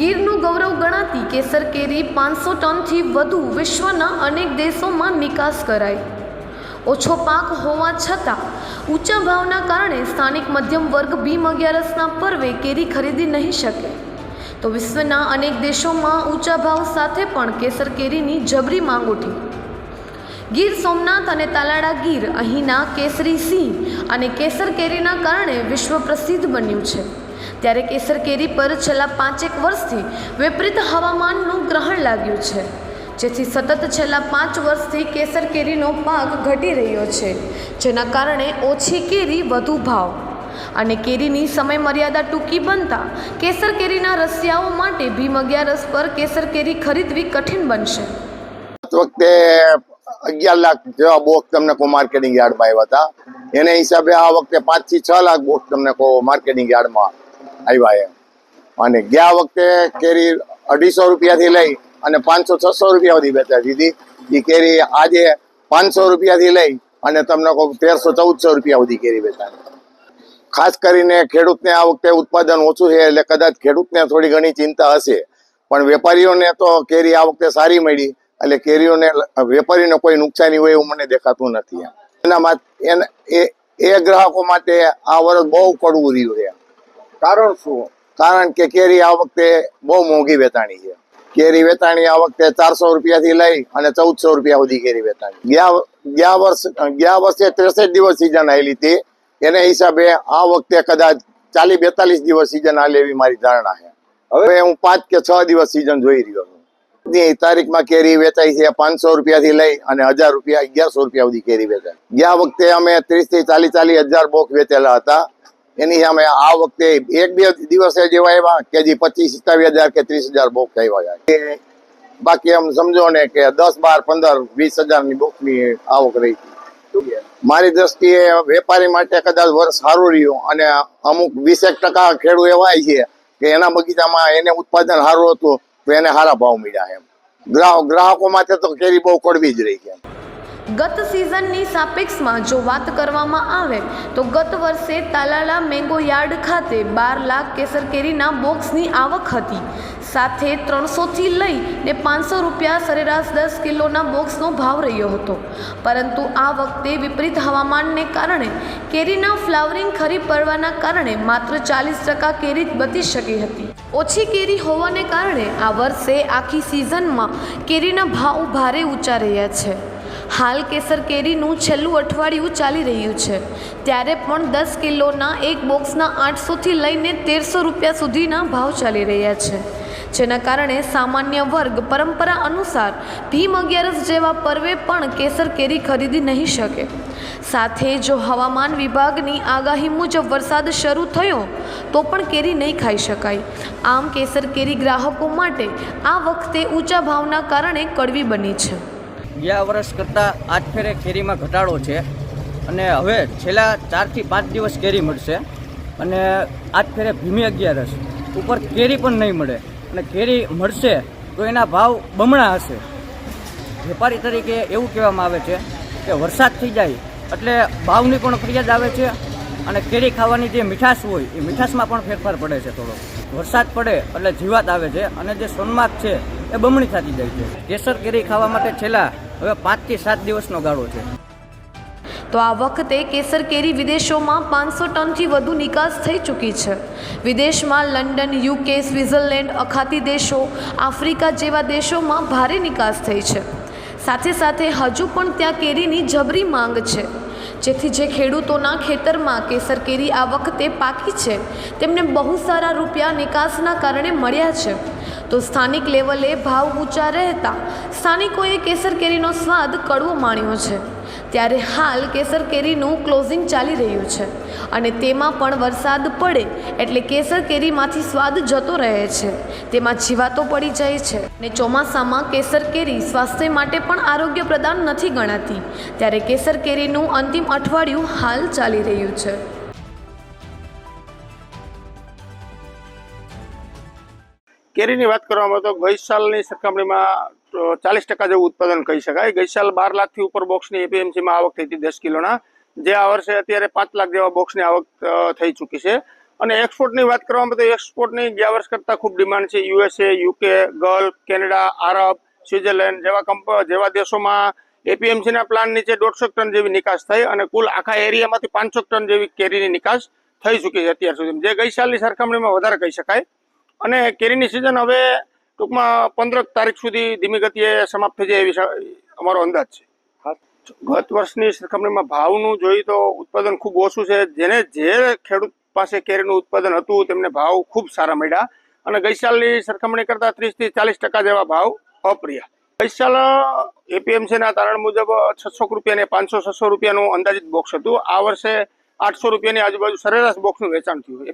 ગીરનું ગૌરવ ગણાતી કેસર કેરી પાંચસો ટનથી વધુ વિશ્વના અનેક દેશોમાં નિકાસ કરાઈ. ઓછો પાક હોવા છતાં ઊંચા ભાવના કારણે સ્થાનિક મધ્યમ વર્ગ ભીમ અગિયારસના પર્વે કેરી ખરીદી નહીં શકે. તો વિશ્વના અનેક દેશોમાં ઊંચા ભાવ સાથે પણ કેસર કેરીની જબરી માંગ ઉઠી. ગીર સોમનાથ અને તાલાળા ગીર અહીંના કેસરી સિંહ અને કેસર કેરીના કારણે વિશ્વ પ્રસિદ્ધ બન્યું છે. ત્યારે કેસર કેરી પર છેલ્લા પાંચેક વર્ષથી વિપરીત હવામાનનું ગ્રહણ લાગ્યું છે. જેથી સતત છેલ્લા પાંચ વર્ષથી કેસર કેરીનો પાક ઘટી રહ્યો છે, જેના કારણે ઓછી કેરી વધુ ભાવ. અને કેરીની સમય મર્યાદા ટૂંકી બનતા કેસર કેરીના રસિયાઓ માટે ભીમ અગિયારસ પર કેસર કેરી ખરીદવી કઠિન બનશે. વખતે અગિયાર લાખ જેવા બોક્સ તમને કો માર્કેટિંગ યાર્ડમાં આવ્યા હતા. એને હિસાબે આ વખતે પાંચથી છ લાખ બોક્સ તમને કો માર્કેટિંગ યાર્ડમાં આવ્યા એમ. અને ગયા વખતે કેરી અઢીસો રૂપિયાથી લઈ અને પાંચસો, છસો રૂપિયા સુધી વેચાતી હતી એ કેરી આજે પાંચસો રૂપિયાથી લઈ અને તમને કહું તેરસો, ચૌદસો રૂપિયા સુધી કેરી વેચાય ખાસ કરીને ખેડૂતને આ વખતે ઉત્પાદન ઓછું છે એટલે કદાચ ખેડૂતને થોડી ઘણી ચિંતા હશે. પણ વેપારીઓને તો કેરી આ વખતે સારી મળી. એટલે કેરીઓને વેપારીને કોઈ નુકસાની હોય એવું મને દેખાતું નથી એને એ એ ગ્રાહકો માટે આ વર્ષ બહુ કડવું રહ્યું છે. કારણ શું કારણ કે કેરી આ વખતે બહુ મોંઘી વેચાણી છે. કેરી વેચાણી આ વખતે ચારસો રૂપિયાથી લઈ અને ચૌદસો રૂપિયા સુધી કેરી વેચાણી. ગયા ગયા વર્ષ, ગયા વર્ષે ત્રેસઠ દિવસ સિઝન આવેલી હતી. એને હિસાબે આ વખતે કદાચ ચાલીસ બેતાલીસ દિવસ સિઝન આલે એવી મારી ધારણા છે. હવે હું પાંચ કે છ દિવસ સિઝન જોઈ રહ્યો છું. ની તારીખમાં કેરી વેચાઈ છે પાંચસો રૂપિયાથી લઈ અને હજાર રૂપિયા અગિયારસો રૂપિયા સુધી કેરી વેચાય. ગયા વખતે અમે ત્રીસથી ચાલીસ ચાલીસ હજાર બોક વેચેલા હતા. એની સામે આ વખતે એક બે દિવસે જેવા એવા કે જે પચીસ સત્તાવીસ હજાર કે ત્રીસ હજાર બોક આવ્યા છે. બાકી એમ સમજો ને કે દસ, બાર, પંદર, વીસ હજારની બોકની આવક રહી હતી મારી દ્રષ્ટિએ વેપારી માટે કદાચ વર્ષ સારું રહ્યું અને અમુક વીસેક ટકા ખેડૂત એવા છે કે એના બગીચામાં એને ઉત્પાદન સારું હતું તો એને સારા ભાવ મળ્યા એમ. ગ્રાહકો માટે તો કેરી બહુ કડવી જ રહી છે ગત સિઝનની સાપેક્ષમાં જો વાત કરવામાં આવે, તો ગત વર્ષે તાલાલા મેંગો યાર્ડ ખાતે બાર લાખ કેસર કેરીના બોક્સની આવક હતી. સાથે ત્રણસોથી લઈ ને પાંચસો રૂપિયા સરેરાશ દસ કિલોના બોક્સનો ભાવ રહ્યો હતો. પરંતુ આ વખતે વિપરીત હવામાનને કારણે કેરીના ફ્લાવરિંગ ખરી પડવાના કારણે માત્ર ચાલીસ ટકા કેરી બચી શકી હતી. ઓછી કેરી હોવાને કારણે આ વર્ષે આખી સિઝનમાં કેરીના ભાવ ભારે ઊંચા રહ્યા છે. હાલ કેસર કેરીનું છેલ્લું અઠવાડિયું ચાલી રહ્યું છે. ત્યારે પણ દસ કિલોના એક બોક્સના આઠસોથી લઈને તેરસો રૂપિયા સુધીના ભાવ ચાલી રહ્યા છે. જેના કારણે સામાન્ય વર્ગ પરંપરા અનુસાર ભીમ અગિયારસ જેવા પર્વે પણ કેસર કેરી ખરીદી નહીં શકે. સાથે જો હવામાન વિભાગની આગાહી મુજબ વરસાદ શરૂ થયો, તો પણ કેરી નહીં ખાઈ શકાય. આમ કેસર કેરી ગ્રાહકો માટે આ વખતે ઊંચા ભાવના કારણે કડવી બની છે. ગયા વર્ષ કરતાં આજ ફેરે કેરીમાં ઘટાડો છે. અને હવે છેલ્લા ચારથી પાંચ દિવસ કેરી મળશે. અને આજ ફેરે ભીમી અગિયારસ. ઉપર કેરી પણ નહીં મળે. અને કેરી મળશે તો એના ભાવ બમણા હશે. વેપારી તરીકે એવું કહેવામાં આવે છે કે વરસાદ થઈ જાય એટલે ભાવની પણ ફરિયાદ આવે છે અને કેરી ખાવાની જે મીઠાશ હોય એ મીઠાશમાં પણ ફેરફાર પડે છે થોડો. વરસાદ પડે એટલે જીવાત આવે છે અને જે સોનમાર્ગ છે એ બમણી થતી જાય છે. કેસર કેરી ખાવા માટે છેલ્લા હવે પાંચથી સાત દિવસનો ગાળો છે. તો આ વખતે કેસર કેરી વિદેશોમાં પાંચસો ટનથી વધુ નિકાસ થઈ ચૂકી છે. વિદેશમાં લંડન, યુકે સ્વિટ્ઝરલેન્ડ અખાતી દેશો, આફ્રિકા જેવા દેશોમાં ભારે નિકાસ થઈ છે. સાથે સાથે હજુ પણ ત્યાં કેરીની જબરી માંગ છે. જેથી જે ખેડૂતોના ખેતરમાં કેસર કેરી આ વખતે પાકી છે, તેમને બહુ સારા રૂપિયા નિકાસના કારણે મળ્યા છે. તો સ્થાનિક લેવલે ભાવ ઊંચા રહેતા સ્થાનિકોએ કેસર કેરીનો સ્વાદ કડવો માણ્યો છે. ત્યારે હાલ કેસર કેરીનું ક્લોઝિંગ ચાલી રહ્યું છે અને તેમાં પણ વરસાદ પડે એટલે કેસર કેરીમાંથી સ્વાદ જતો રહે છે. તેમાં જીવાતો પડી જાય છે ને ચોમાસામાં કેસર કેરી સ્વાસ્થ્ય માટે પણ આરોગ્ય પ્રદાન નથી ગણાતી. ત્યારે કેસર કેરીનું અંતિમ અઠવાડિયું હાલ ચાલી રહ્યું છે. કેરીની વાત કરવામાં તો ગઈ સાલની સરખામણીમાં ચાલીસ ટકા જેવું ઉત્પાદન કહી શકાય. ગઈ સાલ બાર લાખથી ઉપર બોક્સની એપીએમસીમાં આવક થઈ હતી દસ કિલોના. જે આ વર્ષે અત્યારે પાંચ લાખ જેવા બોક્સની આવક થઈ ચૂકી છે. અને એક્સપોર્ટની વાત કરવામાં તો એક્સપોર્ટની ગયા વર્ષ કરતાં ખૂબ ડિમાન્ડ છે. USA, UK, Gulf, Canada, Arab Switzerland જેવા કંપ, જેવા દેશોમાં એપીએમસીના પ્લાન નીચે દોઢસો ટન જેવી નિકાસ થઈ અને કુલ આખા એરિયામાંથી પાંચસો ટન જેવી કેરીની નિકાસ થઈ ચૂકી છે અત્યાર સુધી જે ગઈ સાલની સરખામણીમાં વધારે કહી શકાય. અને કેરીની સિઝન હવે ટૂંકમાં પંદર તારીખ સુધી ધીમી ગતિએ સમાપ્ત થઈ જાય એવી અમારો અંદાજ છે. ગત વર્ષની સરખામણીમાં ભાવનું જોઈએ તો ઉત્પાદન ખૂબ ઓછું છે. જેને જે ખેડૂત પાસે કેરીનું ઉત્પાદન હતું તેમને ભાવ ખૂબ સારા મળ્યા. અને ગઈ સાલની સરખામણી કરતા ત્રીસથી ચાલીસ ટકા જેવા ભાવ અપ્રિય. ગઈ સાલ એપીએમસીના તારણ મુજબ છસો રૂપિયાને પાંચસો છસો રૂપિયાનું અંદાજિત બોક્સ હતું. આ વર્ષે આઠસો રૂપિયાની આજુબાજુ સરેરાશ બોક્સનું વેચાણ થયું.